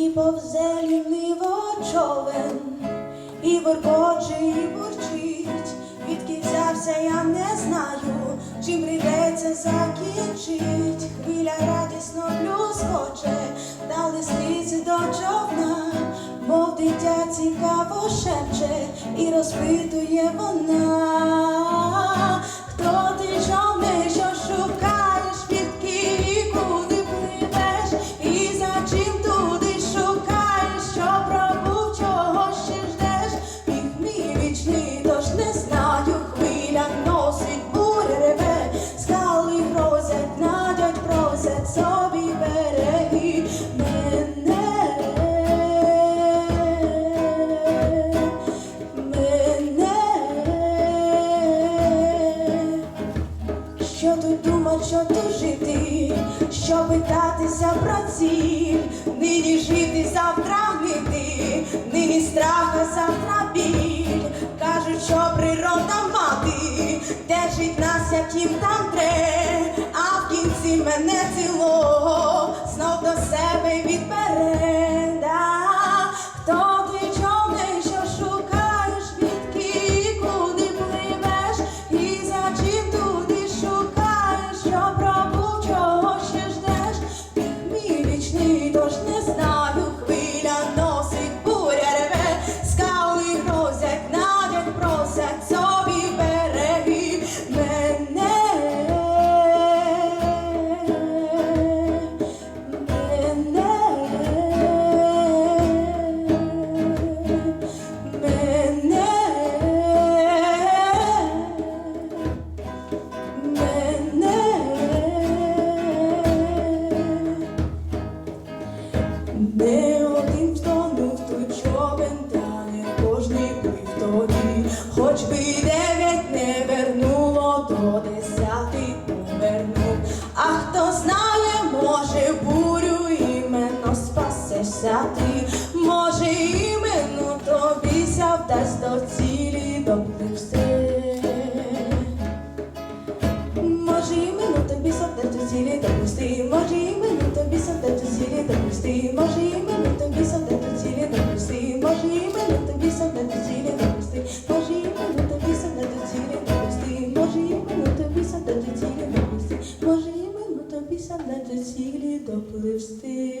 І повзе ліниво човен, і воркоче, і бурчить, відки взявся, я не знаю, чим прийдеться закінчить. Хвиля радісно плюскоче, та лисниці до човна, мов дитя цікаво шепче, і розпитує вона, тут жити, що питатися про ціль, нині жити, завтра гнити, нині страх, а завтра біль. Кажуть, що природа мати, держить нас, як їм там тре, а в кінці мене цілого знов до себе відбере. Не один втонув той човен, та не кожний плив тоді, хоч би дев'ять не вернуло, то десятий повернув. А хто знає, може, бурю іменно спасешся ти, може, іменно тобі ся вдасть до цілі допливси. Може іменно тобі завдати цілі допусти, може іменно може іменно тобі завдати цілі допусти, може іменно тобі завдати цілі допусти, може іменно тобі завдати цілі допусти, може іменно тобі завдати цілі допусти, може іменно тобі завдати цілі допливсти.